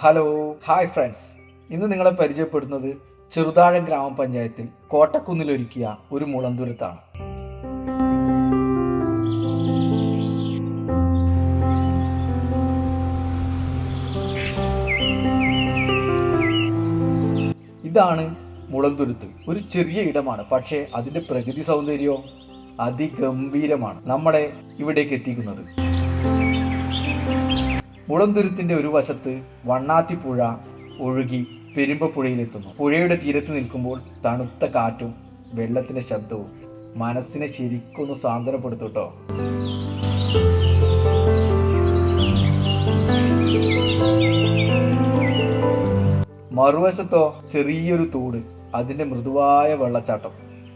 Hello hi friends ഇന്ന് നിങ്ങളെ പരിചയപ്പെടുന്നത് ചെറുതാഴം ഗ്രാമപഞ്ചായത്തിൽ കോട്ടക്കുന്നിലൊരുക്കിയ ഒരു മുളന്തുരുത്താണ്. ഇതാണ് മുളന്തുരുത്ത്. ഒരു ചെറിയ ഇടമാണ് പക്ഷേ അതിന്റെ പ്രകൃതി സൗന്ദര്യവും അതിഗംഭീരമാണ് നമ്മളെ ഇവിടേക്ക് എത്തിക്കുന്നത്. മുളന്തുരുത്തിന്റെ ഒരു വശത്ത് വണ്ണാത്തിപ്പുഴ ഒഴുകി പെരുമ്പപ്പുഴയിലെത്തുന്നു പുഴയുടെ തീരത്ത് നിൽക്കുമ്പോൾ തണുത്ത കാറ്റും വെള്ളത്തിന്റെ ശബ്ദവും മനസ്സിനെ ശരിക്കൊന്ന് സാന്ത്വനപ്പെടുത്തൂട്ടോ. മറുവശത്തോ ചെറിയൊരു തോട് അതിന്റെ മൃദുവായ വെള്ളച്ചാട്ടം.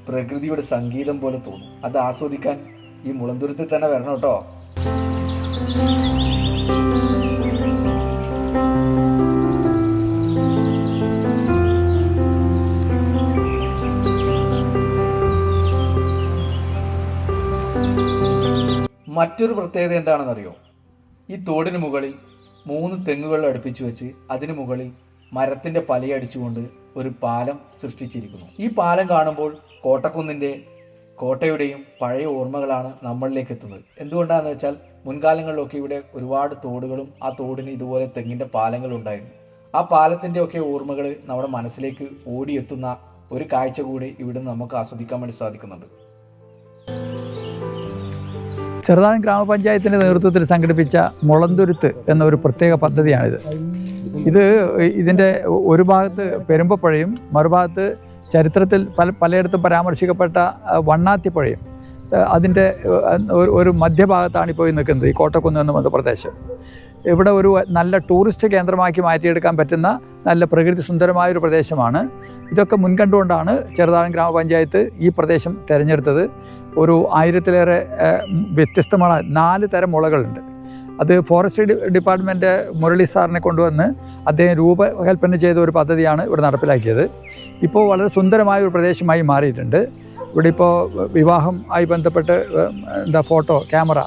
പ്രകൃതിയുടെ സംഗീതം പോലെ തോന്നും. അത് ആസ്വദിക്കാൻ ഈ മുളന്തുരുത്തിൽ തന്നെ വരണം കേട്ടോ മറ്റൊരു പ്രത്യേകത എന്താണെന്നറിയോ? ഈ തോടിന് മുകളിൽ മൂന്ന് തെങ്ങുകൾ അടുപ്പിച്ചു വെച്ച് അതിന് മുകളിൽ മരത്തിന്റെ പലയടിച്ചുകൊണ്ട് ഒരു പാലം സൃഷ്ടിച്ചിരിക്കുന്നു. ഈ പാലം കാണുമ്പോൾ കോട്ടക്കുന്നിന്റെ കോട്ടയുടെയും പഴയ ഓർമ്മകളാണ് നമ്മളിലേക്ക് എത്തുന്നത്. എന്തുകൊണ്ടാണെന്ന് വെച്ചാൽ മുൻകാലങ്ങളിലൊക്കെ ഇവിടെ ഒരുപാട് തോടുകളും ആ തോടിന് ഇതുപോലെ തെങ്ങിന്റെ പാലങ്ങളും ഉണ്ടായിരുന്നു. ആ പാലത്തിന്റെ ഒക്കെ ഓർമ്മകൾ നമ്മുടെ മനസ്സിലേക്ക് ഓടിയെത്തുന്ന ഒരു കാഴ്ച കൂടി ഇവിടെ നമുക്ക് ആസ്വദിക്കാൻ വേണ്ടി സാധിക്കുന്നുണ്ട്. ചെറുതാഴം ഗ്രാമപഞ്ചായത്തിന്റെ നേതൃത്വത്തിൽ സംഘടിപ്പിച്ച മുളന്തുരുത്ത് എന്നൊരു പ്രത്യേക പദ്ധതിയാണിത്. ഇത് ഇതിന്റെ ഒരു ഭാഗത്ത് പെരുമ്പപ്പുഴയും മറുഭാഗത്ത് ചരിത്രത്തിൽ പല പലയിടത്തും പരാമർശിക്കപ്പെട്ട വണ്ണാത്തിപ്പുഴയും അതിന്റെ ഒരു- മധ്യഭാഗത്താണ് ഇപ്പോൾ നിൽക്കുന്നത് ഈ കോട്ടക്കുന്ന് എന്ന പ്രദേശം. ഇവിടെ ഒരു നല്ല ടൂറിസ്റ്റ് കേന്ദ്രമാക്കി മാറ്റിയെടുക്കാൻ പറ്റുന്ന നല്ല പ്രകൃതി സുന്ദരമായ ഒരു പ്രദേശമാണ്. ഇതൊക്കെ മുൻകണ്ടുകൊണ്ടാണ് ചെറുതാഴം ഗ്രാമപഞ്ചായത്ത് ഈ പ്രദേശം തിരഞ്ഞെടുത്തത്. ഒരു ആയിരത്തിലേറെ വ്യത്യസ്തമായ നാല് തരം മുളകളുണ്ട്. അത് ഫോറസ്റ്റ് ഡിപ്പാർട്ട്മെന്റ് മുരളി സാറിനെ കൊണ്ടുവന്ന് അദ്ദേഹം രൂപകൽപ്പന ചെയ്ത ഒരു പദ്ധതിയാണ് ഇവിടെ നടപ്പിലാക്കിയത്. ഇപ്പോൾ വളരെ സുന്ദരമായ ഒരു പ്രദേശമായി മാറിയിട്ടുണ്ട്. ഇവിടെ ഇപ്പോൾ വിവാഹം ആയി ബന്ധപ്പെട്ട് എന്താ ഫോട്ടോ ക്യാമറ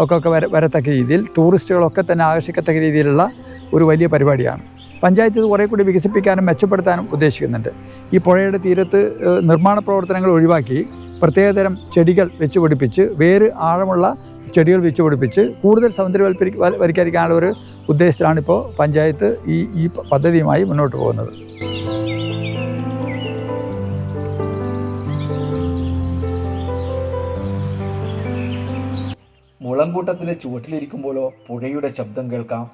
ഒക്കെ ഒക്കെ വര വരത്തക്ക രീതിയിൽ ടൂറിസ്റ്റുകളൊക്കെ തന്നെ ആകർഷിക്കത്തക്ക രീതിയിലുള്ള ഒരു വലിയ പരിപാടിയാണ്. പഞ്ചായത്ത് ഇത് കുറേ കൂടി വികസിപ്പിക്കാനും മെച്ചപ്പെടുത്താനും ഉദ്ദേശിക്കുന്നുണ്ട്. ഈ പുഴയുടെ തീരത്ത് നിർമ്മാണ പ്രവർത്തനങ്ങൾ ഒഴിവാക്കി പ്രത്യേകതരം ചെടികൾ വെച്ച് പിടിപ്പിച്ച് വേര് ആഴമുള്ള ചെടികൾ വെച്ച് പിടിപ്പിച്ച് കൂടുതൽ സൗന്ദര്യവൽപ്പരി വൽ- വൽക്കരിക്കാനുള്ള ഒരു ഉദ്ദേശത്തിലാണ് ഇപ്പോൾ പഞ്ചായത്ത് ഈ ഈ പദ്ധതിയുമായി മുന്നോട്ട് പോകുന്നത്. മുളങ്കൂട്ടത്തിന്റെ ചുവട്ടിലിരിക്കുമ്പോഴോ പുഴയുടെ ശബ്ദം കേൾക്കാം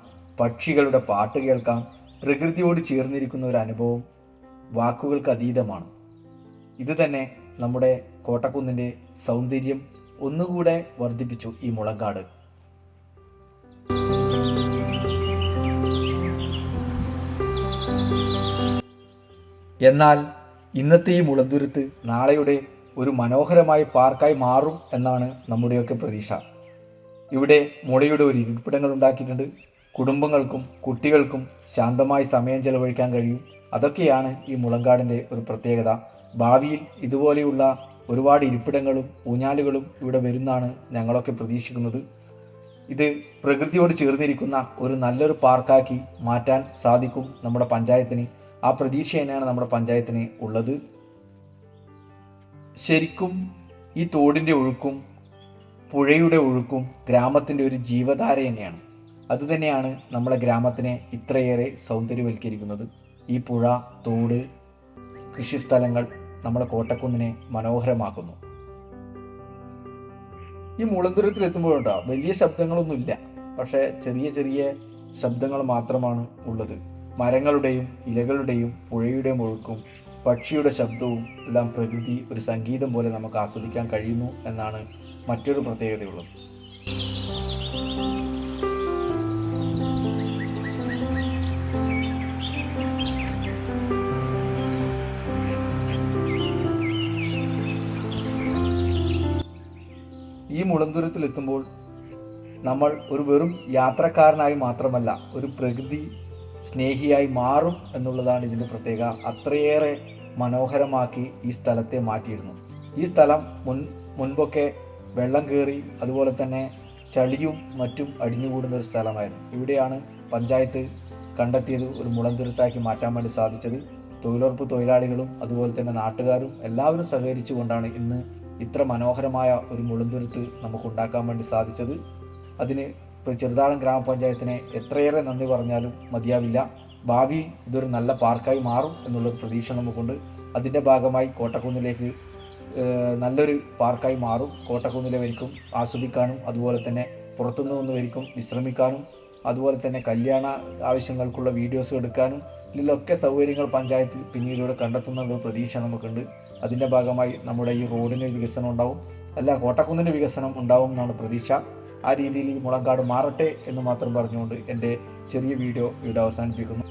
പക്ഷികളുടെ പാട്ട് കേൾക്കാം പ്രകൃതിയോട് ചേർന്നിരിക്കുന്ന ഒരു അനുഭവം വാക്കുകൾക്ക് അതീതമാണ്. ഇത് തന്നെ നമ്മുടെ കോട്ടക്കുന്നിന്റെ സൗന്ദര്യം ഒന്നുകൂടെ വർദ്ധിപ്പിച്ചു ഈ മുളങ്കാട്. എന്നാൽ ഇന്നത്തെ ഈ മുളന്തുരുത്ത് നാളെയുടെ ഒരു മനോഹരമായ പാർക്കായി മാറും എന്നാണ് നമ്മുടെയൊക്കെ പ്രതീക്ഷ. ഇവിടെ മുളയുടെ ഒരു ഇരിപ്പിടങ്ങൾ ഉണ്ടാക്കിയിട്ടുണ്ട്. കുടുംബങ്ങൾക്കും കുട്ടികൾക്കും ശാന്തമായി സമയം ചെലവഴിക്കാൻ കഴിയും. അതൊക്കെയാണ് ഈ മുളങ്കാടിന്റെ ഒരു പ്രത്യേകത. ഭാവിയിൽ ഇതുപോലെയുള്ള ഒരുപാട് ഇരിപ്പിടങ്ങളും ഊഞ്ഞാലുകളും ഇവിടെ വരുന്നാണ് ഞങ്ങളൊക്കെ പ്രതീക്ഷിക്കുന്നത്. ഇത് പ്രകൃതിയോട് ചേർന്നിരിക്കുന്ന ഒരു നല്ലൊരു പാർക്കാക്കി മാറ്റാൻ സാധിക്കും നമ്മുടെ പഞ്ചായത്തിന്. ആ പ്രതീക്ഷ തന്നെയാണ് നമ്മുടെ പഞ്ചായത്തിന് ഉള്ളത്. ശരിക്കും ഈ തോടിന്റെ ഒഴുക്കും പുഴയുടെ ഒഴുക്കും ഗ്രാമത്തിന്റെ ഒരു ജീവധാര തന്നെയാണ്. അതുതന്നെയാണ് നമ്മളെ ഗ്രാമത്തിനെ ഇത്രയേറെ സൗന്ദര്യവൽക്കരിക്കുന്നത്. ഈ പുഴ തോട് കൃഷിസ്ഥലങ്ങൾ നമ്മുടെ കോട്ടക്കുന്നിനെ മനോഹരമാക്കുന്നു. ഈ മുളന്തുരത്തിൽ എത്തുമ്പോഴുണ്ടോ വലിയ ശബ്ദങ്ങളൊന്നുമില്ല പക്ഷേ ചെറിയ ചെറിയ ശബ്ദങ്ങൾ മാത്രമാണ് ഉള്ളത്. മരങ്ങളുടെയും ഇലകളുടെയും പുഴയുടെയും ഒഴുക്കും പക്ഷിയുടെ ശബ്ദവും എല്ലാം പ്രകൃതി ഒരു സംഗീതം പോലെ നമുക്ക് ആസ്വദിക്കാൻ കഴിയുന്നു എന്നാണ് മറ്റൊരു പ്രത്യേകതയുള്ളത് ഈ മുളന്തുരത്തിലെത്തുമ്പോൾ നമ്മൾ ഒരു വെറും യാത്രക്കാരനായി മാത്രമല്ല ഒരു പ്രകൃതി സ്നേഹിയായി മാറും എന്നുള്ളതാണ് ഇതിന്റെ പ്രത്യേക അത്രയേറെ മനോഹരമാക്കി ഈ സ്ഥലത്തെ മാറ്റിയിരുന്നു. ഈ സ്ഥലം മുൻ മുൻപൊക്കെ വെള്ളം കയറി അതുപോലെ തന്നെ ചളിയും മറ്റും അടിഞ്ഞുകൂടുന്ന ഒരു സ്ഥലമായിരുന്നു. ഇവിടെയാണ് പഞ്ചായത്ത് കണ്ടെത്തിയത് ഒരു മുളന്തുരുത്താക്കി മാറ്റാൻ വേണ്ടി സാധിച്ചത്. തൊഴിലുറപ്പ് തൊഴിലാളികളും അതുപോലെ തന്നെ നാട്ടുകാരും എല്ലാവരും സഹകരിച്ചുകൊണ്ടാണ് ഇന്ന് ഇത്ര മനോഹരമായ ഒരു മുളന്തുരുത്ത് നമുക്ക് ഉണ്ടാക്കാൻ വേണ്ടി സാധിച്ചത്. അതിന് ചെറുതാഴം ഗ്രാമപഞ്ചായത്തിനെ എത്രയേറെ നന്ദി പറഞ്ഞാലും മതിയാവില്ല. ഭാവി ഇതൊരു നല്ല പാർക്കായി മാറും എന്നുള്ളൊരു പ്രതീക്ഷ നമുക്കുണ്ട്. അതിന്റെ ഭാഗമായി കോട്ടക്കുന്നിലേക്ക് നല്ലൊരു പാർക്കായി മാറും. കോട്ടക്കുന്നിലെ വരിക്കും ആസ്വദിക്കാനും അതുപോലെ തന്നെ പുറത്തുനിന്ന് വന്നവരിക്കും വിശ്രമിക്കാനും അതുപോലെ തന്നെ കല്യാണ ആവശ്യങ്ങൾക്കുള്ള വീഡിയോസ് എടുക്കാനും ഇതിലൊക്കെ സൗകര്യങ്ങൾ പഞ്ചായത്തിൽ പിന്നീടുകൂടെ കണ്ടെത്തുന്ന ഒരു പ്രതീക്ഷ നമുക്കുണ്ട്. അതിന്റെ ഭാഗമായി നമ്മുടെ ഈ റോഡിന് വികസനം ഉണ്ടാവും. അല്ല കോട്ടക്കുന്നിന്റെ വികസനം ഉണ്ടാവും എന്നാണ് പ്രതീക്ഷ. ആ രീതിയിൽ ഈ മുളങ്കാട് മാറട്ടെ എന്ന് മാത്രം പറഞ്ഞുകൊണ്ട് എന്റെ ചെറിയ വീഡിയോ ഇവിടെ അവസാനിപ്പിക്കുന്നു.